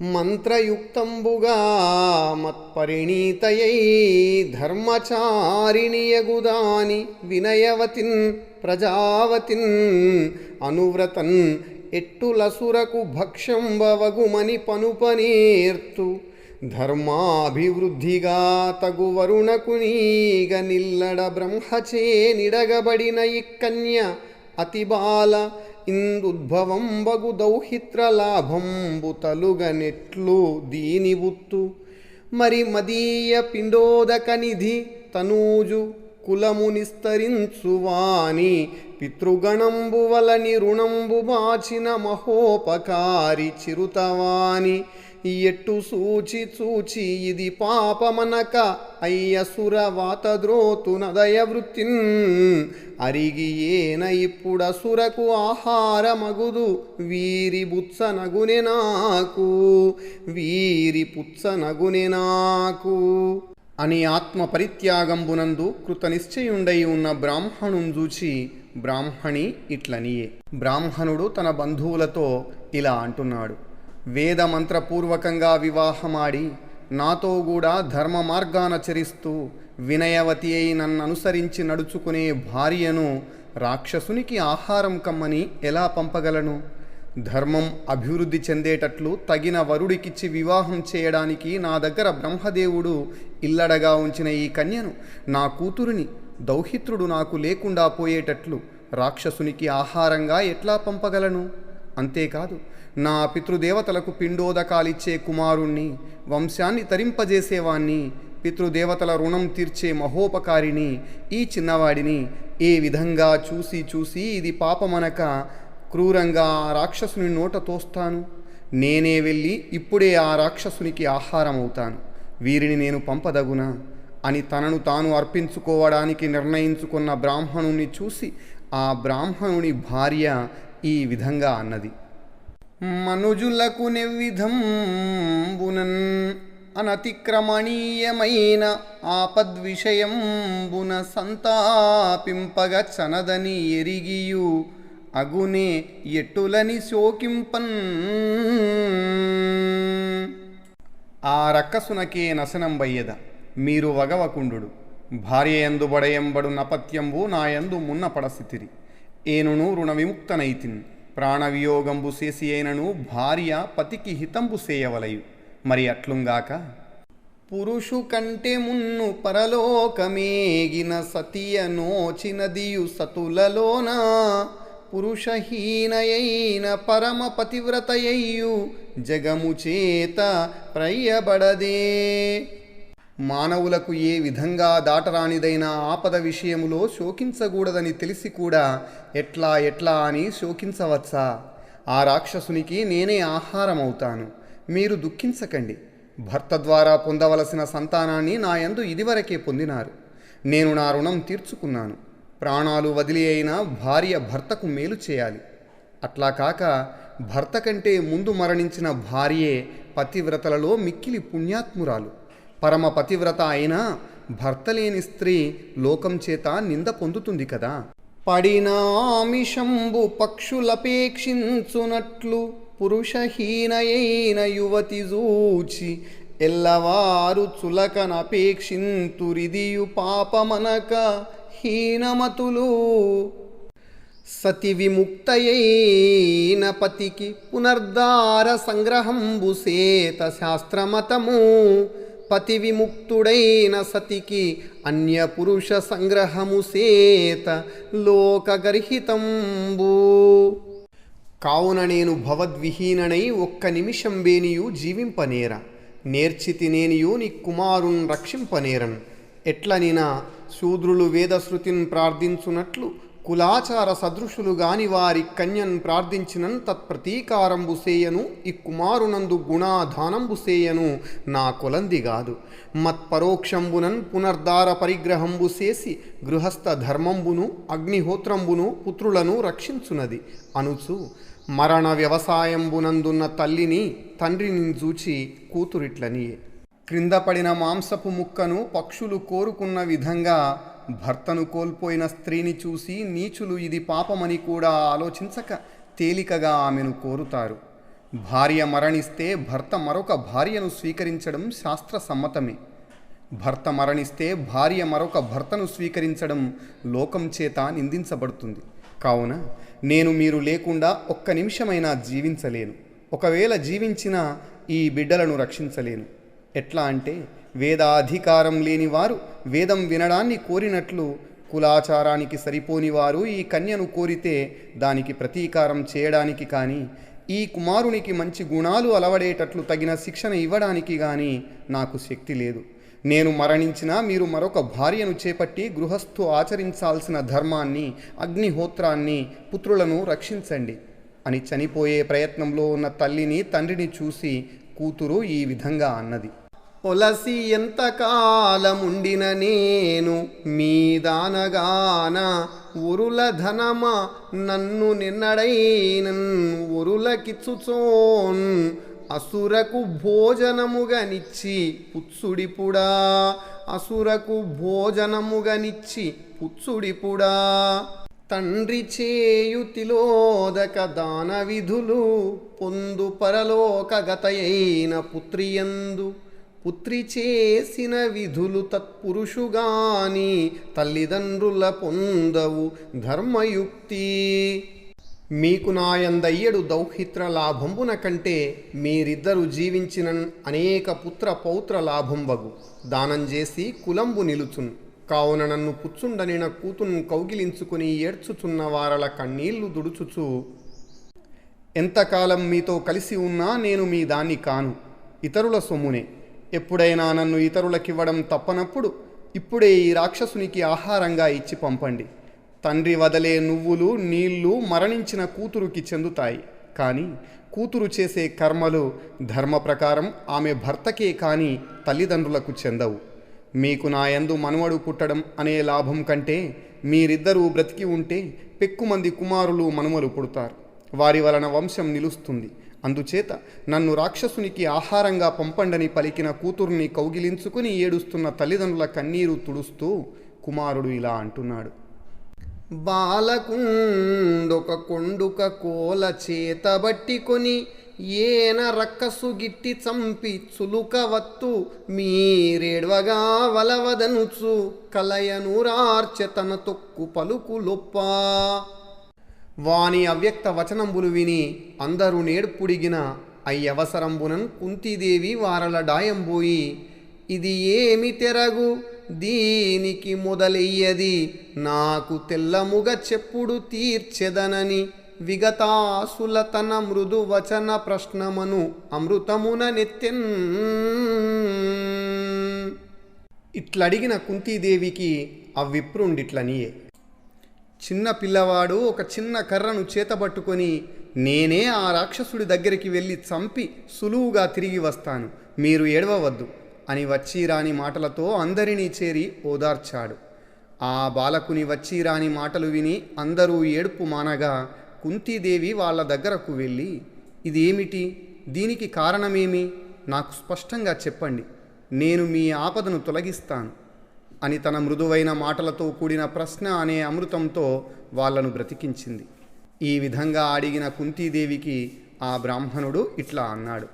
మంత్రయుక్తంబుగా మత్పరిణీతయై ధర్మచారిణియగుదాని వినయవతిన్ ప్రజావతిన్ అనువ్రతన్ ఎట్టులసురకు భక్ష్యంబవగుమని పనుపనేర్తు ధర్మాభివృద్ధిగా తగు వరుణకు నీగ నిల్లడ బ్రహ్మచే నిడగబడిన ఇక్కన్య అతిబాల ఇందుద్భవం బగు దౌహిత్ర లాభంబు తలుగనెట్లు దీని బుత్తు మరి మదీయ పిండోదక నిధి తనూజు కులము నిస్తరించువాని పితృగణంబు వలని రుణంబు బాచిన మహోపకారి చిరుతవాని ఎట్టు సూచి చూచి ఇది పాపమనక అయ్యసుర వాతద్రోతున నదయ వృత్తిన్ అరిగి ఏన ఇప్పుడసురకు ఆహారమగుదు వీరి బుత్సనగునె నాకు. వీరి పుత్సనగునె నాకు. అని ఆత్మ పరిత్యాగంబునందు కృత నిశ్చయుండై ఉన్న బ్రాహ్మణుని చూచి బ్రాహ్మణి ఇట్లనియే. బ్రాహ్మణుడు తన బంధువులతో ఇలా అంటున్నాడు. వేద మంత్రపూర్వకంగా వివాహమాడి నాతో కూడా ధర్మ మార్గాన చరిస్తూ వినయవతి అయి నన్ను అనుసరించి నడుచుకునే భార్యను రాక్షసునికి ఆహారం కమ్మని ఎలా పంపగలను? ధర్మం అభివృద్ధి చెందేటట్లు తగిన వరుడికిచ్చి వివాహం చేయడానికి నా దగ్గర బ్రహ్మదేవుడు ఇల్లడగా ఉంచిన ఈ కన్యను నా కూతురిని దౌహిత్రుడు నాకు లేకుండా పోయేటట్లు రాక్షసునికి ఆహారంగా ఎట్లా పంపగలను? అంతేకాదు నా పితృదేవతలకు పిండోదకాలిచ్చే కుమారుణ్ణి వంశాన్ని తరింపజేసేవాణ్ణి పితృదేవతల రుణం తీర్చే మహోపకారిని ఈ చిన్నవాడిని ఏ విధంగా చూసి చూసి ఇది పాపమనక క్రూరంగా ఆ రాక్షసుని నోట తోస్తాను? నేనే వెళ్ళి ఇప్పుడే ఆ రాక్షసునికి ఆహారం అవుతాను వీరిని నేను పంపదగునా? అని తనను తాను అర్పించుకోవడానికి నిర్ణయించుకున్న బ్రాహ్మణుని చూసి ఆ బ్రాహ్మణుని భార్య ఈ విధంగా అన్నది. మనుజులకు నివిధంబునన్ అనతిక్రమణీయమైన ఆపద్విషయంబున సంతాపింపగ చనదని ఎరిగియు అగునే ఎట్టులని శోకింపన్. ఆ రక్కసునకే నశనంబయ్యద మీరు వగవకుండు భార్య ఎందు బడయంబడు నపత్యంబు నాయందు మున్నపడసితిరి. ఏనును రుణ విముక్తనైతిన్ ప్రాణవియోగంబు చేసి అయినను భార్య పతికి హితంబు చేయవలయు మరి అట్లుంగాక? పురుషు కంటే మున్ను పరలోకమేగిన సతియ నోచినదియు సతులలోన? పురుషహీనయైన పరమ పతివ్రతయయ్యు జగము చేత ప్రయ్యబడదే. మానవులకు ఏ విధంగా దాటరానిదైన ఆపద విషయములో శోకించకూడదని తెలిసి కూడా ఎట్లా ఎట్లా అని శోకించవచ్చా? ఆ రాక్షసునికి నేనే ఆహారం అవుతాను మీరు దుఃఖించకండి. భర్త ద్వారా పొందవలసిన సంతానాన్ని నా యందు ఇదివరకే పొందినారు. నేను నా రుణం తీర్చుకున్నాను. ప్రాణాలు వదిలి అయినా భార్య భర్తకు మేలు చేయాలి. అట్లా కాక భర్త కంటే ముందు మరణించిన భార్యే పతివ్రతలలో మిక్కిలి పుణ్యాత్మురాలు. పరమ పతివ్రత అయినా భర్త లేని స్త్రీ లోకం చేత నింద పొందుతుంది కదా. పడినామిషంబు పక్షులపేక్షించునట్లు పురుషహీనయైన యువతి జూచి ఎల్లవారు చులకనపేక్షింతురిదియు పాపమనక హీనమతులు. సతి విముక్తయైన పతికి పునర్దార సంగ్రహంబు సేత శాస్త్రమతము. పతి విముక్తుడైన సతికి అన్య పురుష సంగ్రహము సేత లోకగర్హితంబు. కావున నేను భవద్విహీననై ఒక్క నిమిషం బేనియు జీవింపనేర నేర్చితి నేనియు నీ కుమారున్ రక్షింపనేరన్. ఎట్లనినా శూద్రులు వేదశృతిని ప్రార్థించునట్లు కులాచార సదృశులు గాని వారి కన్యన్ ప్రార్థించినన్ తత్ప్రతీకారంబు సేయను ఇక్కుమారునందు కుమారునందు గుణాధానంబు సేయను నా కొలంది గాదు. మత్పరోక్షంబునన్ పునర్దార పరిగ్రహంబు చేసి గృహస్థ ధర్మంబును అగ్నిహోత్రంబును పుత్రులను రక్షించునది. అనుచు మరణ వ్యవసాయంబునందున్న తల్లిని తండ్రిని చూచి కూతురిట్లనియే. క్రింద పడిన మాంసపు ముక్కను పక్షులు కోరుకున్న విధంగా భర్తను కోల్పోయిన స్త్రీని చూసి నీచులు ఇది పాపమని కూడా ఆలోచించక తేలికగా ఆమెను కోరుతారు. భార్య మరణిస్తే భర్త మరొక భార్యను స్వీకరించడం శాస్త్ర సమ్మతమే భర్త మరణిస్తే భార్య మరొక భర్తను స్వీకరించడం లోకం చేత నిందించబడుతుంది. కావున నేను మీరు లేకుండా ఒక్క నిమిషమైనా జీవించలేను. ఒకవేళ జీవించినా ఈ బిడ్డలను రక్షించలేను. ఎట్లా అంటే వేదాధికారం లేనివారు వేదం వినడాన్ని కోరినట్లు కులాచారానికి సరిపోని వారు ఈ కన్యను కోరితే దానికి ప్రతీకారం చేయడానికి కానీ ఈ కుమారునికి మంచి గుణాలు అలవడేటట్లు తగిన శిక్షణ ఇవ్వడానికి కానీ నాకు శక్తి లేదు. నేను మరణించినా మీరు మరొక భార్యను చేపట్టి గృహస్థు ఆచరించాల్సిన ధర్మాన్ని అగ్నిహోత్రాన్ని పుత్రులను రక్షించండి. అని చనిపోయే ప్రయత్నంలో ఉన్న తల్లిని తండ్రిని చూసి కూతురు ఈ విధంగా అన్నది. ఒలసి ఎంతకాలముండిన నేను మీదానగాన ఉరుల ధనమా నన్ను నిన్నడైనన్ ఉరులకిచ్చుచోన్ అసురకు భోజనముగనిచ్చి పుత్సుడిపుడా. అసురకు భోజనముగనిచ్చి పుత్సుడిపుడా. తండ్రి చేయుతిలోదక దాన విధులు పొందు పరలోకగతయైన పుత్రియందు. పుత్రి చేసిన విధులు తత్పురుషుగాని తల్లిదండ్రుల పొందవు ధర్మయుక్తి. మీకు నాయందయ్యడు దౌహిత్ర లాభంబున కంటే మీరిద్దరు జీవించిన అనేక పుత్ర పౌత్ర లాభంబగు. దానం చేసి కులంబు నిలుచున్. కావున నన్ను పుచ్చుండనిన కూతును కౌగిలించుకుని ఏడ్చుచున్న వారల కన్నీళ్ళు దుడుచుచు. ఎంతకాలం మీతో కలిసి ఉన్నా నేను మీ దాన్ని కాను. ఇతరుల సొమ్మునే. ఎప్పుడైనా నన్ను ఇతరులకివ్వడం తప్పనప్పుడు ఇప్పుడే ఈ రాక్షసునికి ఆహారంగా ఇచ్చి పంపండి. తండ్రి వదలే నువ్వులు నీళ్ళు మరణించిన కూతురుకి చెందుతాయి. కానీ కూతురు చేసే కర్మలు ధర్మ ప్రకారం ఆమె భర్తకే కానీ తల్లిదండ్రులకు చెందవు. మీకు నా యందు మనవడు పుట్టడం అనే లాభం కంటే మీరిద్దరూ బ్రతికి ఉంటే పెక్కుమంది కుమారులు మనుమలు పుడతారు. వారి వలన వంశం నిలుస్తుంది. అందుచేత నన్ను రాక్షసునికి ఆహారంగా పంపండని పలికిన కూతుర్ని కౌగిలించుకుని ఏడుస్తున్న తల్లిదండ్రుల కన్నీరు తుడుస్తూ కుమారుడు ఇలా అంటున్నాడు. బాలకుండొక కొండుక కోల చేతబట్టికొని ఏన రక్కసు గిట్టి చంపి చులుకవత్తు మీరేడ్వగా వలవదనుచు కలయనురార్చె తన తొక్కు పలుకు లొప్పా వాని అవ్యక్త వచనంబులు విని అందరూ నేడ్పుడిగిన అయ్యవసరంబునన్ కుంతీదేవి వారల డాయంబోయి ఇది ఏమి తెరగు? దీనికి మొదలయ్యది. నాకు తెల్లముగ చెప్పుడు తీర్చెదనని విగతాసుల తన మృదు వచన ప్రశ్నమను అమృతమున నెత్తెన్. ఇట్లడిగిన కుంతీదేవికి ఆ విప్రుండిట్లనియే చిన్న పిల్లవాడు ఒక చిన్న కర్రను చేతబట్టుకొని నేనే ఆ రాక్షసుడి దగ్గరికి వెళ్ళి చంపి సులువుగా తిరిగి వస్తాను. మీరు ఏడవవద్దు అని వచ్చిరాని మాటలతో అందరినీ చేరి ఓదార్చాడు. ఆ బాలకుని వచ్చిరాని మాటలు విని అందరూ ఏడుపు మానగా కుంతీదేవి వాళ్ళ దగ్గరకు వెళ్ళి ఇదేమిటి? దీనికి కారణమేమి? నాకు స్పష్టంగా చెప్పండి. నేను మీ ఆపదను తొలగిస్తాను. అని తన మృదువైన మాటలతో కూడిన ప్రశ్న అనే అమృతంతో వాళ్ళను బ్రతికించింది. ఈ విధంగా అడిగిన కుంతీదేవికి ఆ బ్రాహ్మణుడు ఇట్లా అన్నాడు.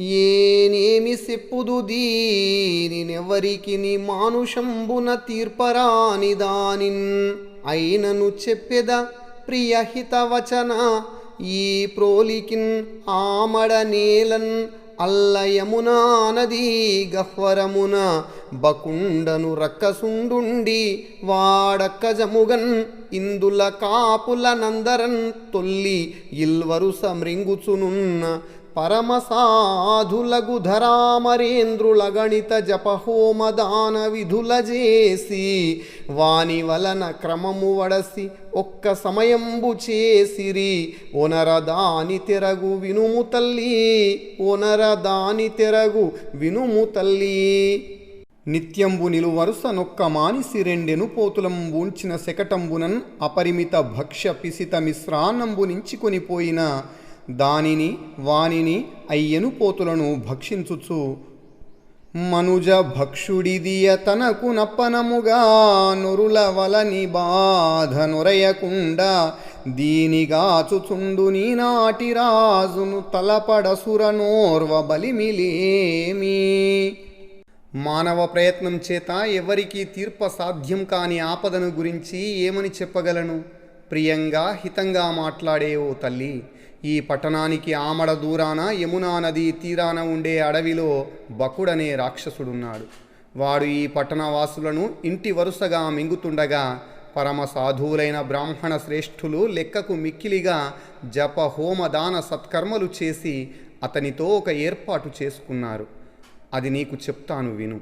ఏనేమి సెప్పుదు దీనినెవరికి నీ మానుషంబున తీర్పరాని దానిన్? అయినను చెప్పెద ప్రియహితవచన ఈ ప్రోలికిన్ ఆమడ నేలన్ అల్లయమునా నదీ గహ్వరమున బకుండను రక్కసుండుండి వాడక్కజముగన్ ఇందుల కాపుల నందరన్ తొల్లి ఇల్వరుస సమృంగుచునున్న పరమసాధులగు ధరామరేంద్రుల గణిత జపహోమ విధుల చేసి వాని వలన క్రమము వడసి ఒక్క సమయంబు చేసిరి. ఒనరదాని తెరగు వినుము తల్లి. ఒనరదాని తెరగు వినుము తల్లి. నిత్యంబు నిలువరుస నొక్క మానిసి రెండెను పోతులంబూంచిన శకటంబునన్ అపరిమిత భక్ష్య పిసిత మిశ్రాన్నంబు నించుకొనిపోయిన దానిని వానిని అయ్యను పోతులను భక్షించుచు. మనుజ భక్షుడిదియ తనకు నప్పనముగా నొరుల వలని బాధ నొరయకుండా దీనిగాచుచుండు నీనాటి రాజును తలపడసురనోర్వ బలిమిలేమి. మానవ ప్రయత్నం చేత ఎవరికీ తీర్ప సాధ్యం కాని ఆపదను గురించి ఏమని చెప్పగలను? ప్రియంగా హితంగా మాట్లాడే ఓ తల్లి ఈ పట్టణానికి ఆమడ దూరాన యమునా నది తీరాన ఉండే అడవిలో బకుడనే రాక్షసుడున్నాడు. వాడు ఈ పట్టణవాసులను ఇంటి వరుసగా మింగుతుండగా పరమ సాధువులైన బ్రాహ్మణ శ్రేష్ఠులు లెక్కకు మిక్కిలిగా జప హోమ దాన సత్కర్మలు చేసి అతనితో ఒక ఏర్పాటు చేసుకున్నారు. అది నీకు చెప్తాను విను.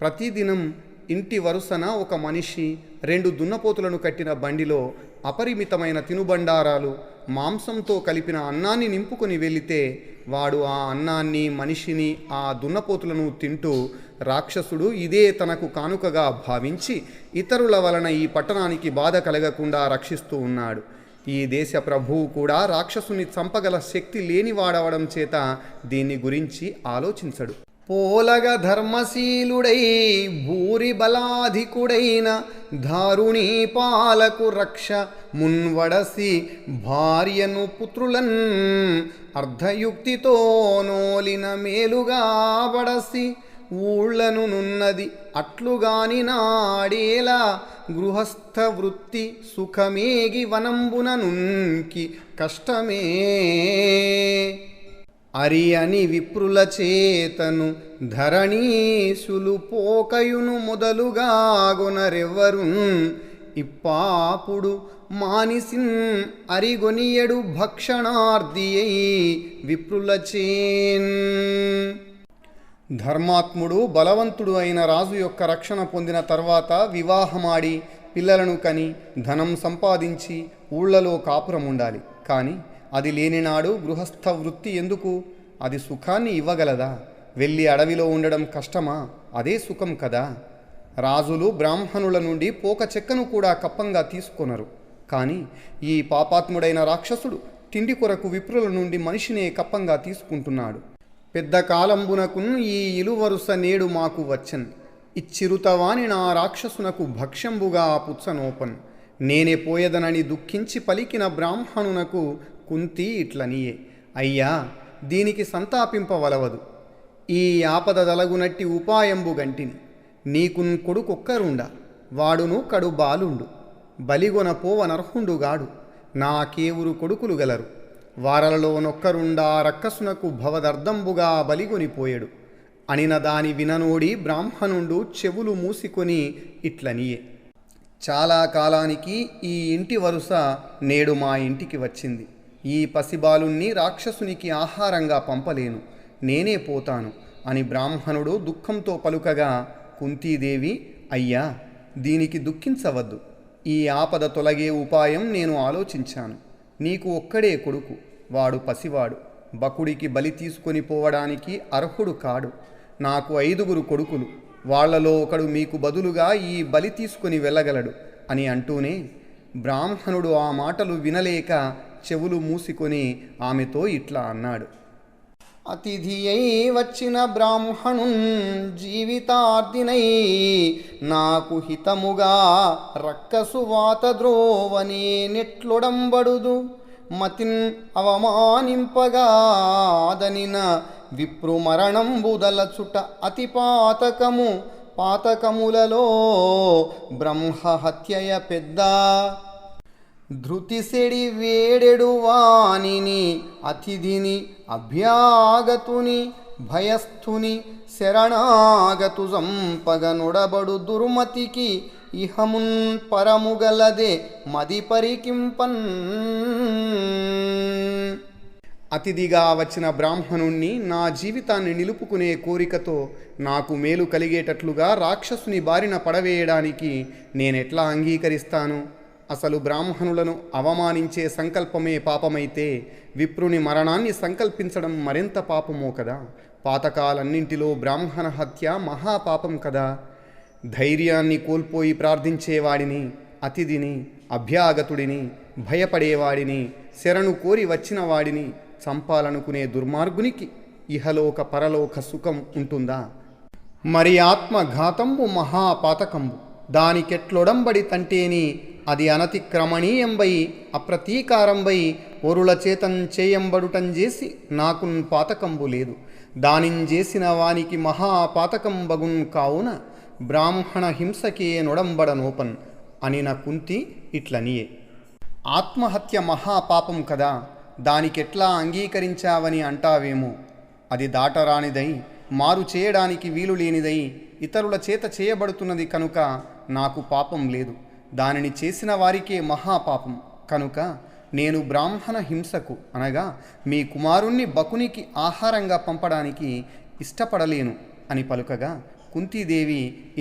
ప్రతిదినం ఇంటి వరుసన ఒక మనిషి రెండు దున్నపోతులను కట్టిన బండిలో అపరిమితమైన తినుబండారాలు మాంసంతో కలిపిన అన్నాన్ని నింపుకొని వెళితే వాడు ఆ అన్నాన్ని మనిషిని ఆ దున్నపోతులను తింటూ రాక్షసుడు ఇదే తనకు కానుకగా భావించి ఇతరుల వలన ఈ పట్టణానికి బాధ కలగకుండా రక్షిస్తూ ఉన్నాడు. ఈ దేశ ప్రభువు కూడా రాక్షసుని చంపగల శక్తి లేనివాడవడం చేత దీన్ని గురించి ఆలోచించడు. పోలగ ధర్మశీలుడై భూరి బలాధికుడైన దారుణీ పాలకు రక్ష మున్వడసి భార్యను పుత్రులన్ అర్ధయుక్తితో నోలిన మేలుగా బడసి ఊళ్ళను నున్నది అట్లుగాని నాడేలా గృహస్థ వృత్తి సుఖమేగి వనంబున నుంకి కష్టమే. అరి అని విప్రుల చేతను ధరణీసులు పోకయును మొదలుగాగొనరెవ్వరు ఇప్పాపుడు మానిసిన్ అరిగొనియడు భక్షణార్దియై విప్రులచేన్ ధర్మాత్ముడు బలవంతుడు అయిన రాజు యొక్క రక్షణ పొందిన తర్వాత వివాహమాడి పిల్లలను కని ధనం సంపాదించి ఊళ్ళలో కాపురం ఉండాలి కానీ అది లేనినాడు గృహస్థ వృత్తి ఎందుకు? అది సుఖాన్ని ఇవ్వగలదా? వెళ్ళి అడవిలో ఉండడం కష్టమా? అదే సుఖం కదా. రాజులు బ్రాహ్మణుల నుండి పోక చెక్కను కూడా కప్పంగా తీసుకొనరు. కానీ ఈ పాపాత్ముడైన రాక్షసుడు తిండి కొరకు విప్రుల నుండి మనిషినే కప్పంగా తీసుకుంటున్నాడు. పెద్ద కాలంబునకున్ ఈ ఇలువరుస నేడు మాకు వచ్చన్. ఇచ్చిరుతవాని నా రాక్షసునకు భక్ష్యంబుగా పుచ్చనోపన్. నేనే పోయదనని దుఃఖించి పలికిన బ్రాహ్మణునకు కుంతి ఇట్లనియే అయ్యా దీనికి సంతాపింపవలవదు. ఈ ఆపద దలగునట్టి ఉపాయంబు గంటిని. నీకున్ కొడుకొక్కరుండ వాడును కడు బాలుండు బలిగొన పోవనర్హుండుగాడు నాకేవురు కొడుకులు గలరు? వారలలో నొక్కరుండా రక్కసునకు భవదర్ధంబుగా బలిగొనిపోయాడు. అనిన దాని విననోడి బ్రాహ్మణుండు చెవులు మూసికొని ఇట్లనియే చాలా కాలానికి ఈ ఇంటి వరుస నేడు మా ఇంటికి వచ్చింది. ఈ పసిబాలుణ్ణి రాక్షసునికి ఆహారంగా పంపలేను. నేనే పోతాను అని బ్రాహ్మణుడు దుఃఖంతో పలుకగా కుంతీదేవి అయ్యా దీనికి దుఃఖించవద్దు. ఈ ఆపద తొలగే ఉపాయం నేను ఆలోచించాను. నీకు ఒక్కడే కొడుకు వాడు పసివాడు. బకుడికి బలి తీసుకొని పోవడానికి అర్హుడు కాడు. నాకు ఐదుగురు కొడుకులు వాళ్ళలో ఒకడు మీకు బదులుగా ఈ బలి తీసుకొని వెళ్ళగలడు అని అంటూనే బ్రాహ్మణుడు ఆ మాటలు వినలేక చెవులు మూసుకొని ఆమెతో ఇట్లా అన్నాడు. అతిథి అయి వచ్చిన బ్రాహ్మణు జీవితార్థినై నాకు హితముగా రక్కసు వాత ద్రోవనే నెట్లొడంబడుదు. మతిన్ అవమానింపగా అదనిన విప్రు మరణంబుదలచుట అతి పాతకము పాతకములలో బ్రహ్మహత్యయ పెద్ద ధృతిసెడి వేడెడు వాణిని అతిథిని అభ్యాగతుని భయస్థుని శరణాగతు సంపగ నుడబడు దుర్మతికి ఇహమున్ పరముగలదే మది పరికింపన్. అతిథిగా వచ్చిన బ్రాహ్మణుణ్ణి నా జీవితాన్ని నిలుపుకునే కోరికతో నాకు మేలు కలిగేటట్లుగా రాక్షసుని బారిన పడవేయడానికి నేనెట్లా అంగీకరిస్తాను? అసలు బ్రాహ్మణులను అవమానించే సంకల్పమే పాపమైతే విప్రుని మరణాన్ని సంకల్పించడం మరింత పాపమో కదా? పాతకాలన్నింటిలో బ్రాహ్మణ హత్య మహాపాపం కదా? ధైర్యాన్ని కోల్పోయి ప్రార్థించేవాడిని అతిథిని అభ్యాగతుడిని భయపడేవాడిని శరణు కోరి వచ్చిన వాడిని చంపాలనుకునే దుర్మార్గునికి ఇహలోక పరలోక సుఖం ఉంటుందా? మరి ఆత్మఘాతంబు మహాపాతకంబు. దానికెట్లొడంబడి తంటేని అది అనతిక్రమణీయంబై అప్రతీకారంబై ఒరుల చేతం చేయంబడుటం చేసి నాకు పాతకంబు లేదు. దానింజేసిన వానికి మహాపాతకంబగున్ కావున బ్రాహ్మణ హింసకే నొడంబడనోపన్ అనిన కుంతి ఇట్లనియే. ఆత్మహత్య మహాపాపం కదా దానికెట్లా అంగీకరించావని అంటావేమో? అది దాటరానిదై మారు చేయడానికి వీలు లేనిదై ఇతరుల చేత చేయబడుతున్నది కనుక నాకు పాపం లేదు. దానిని చేసిన వారికే మహాపాపం. కనుక నేను బ్రాహ్మణ హింసకు అనగా మీ కుమారుణ్ణి బకునికి ఆహారంగా పంపడానికి ఇష్టపడలేను అని పలుకగా కుంతీదేవి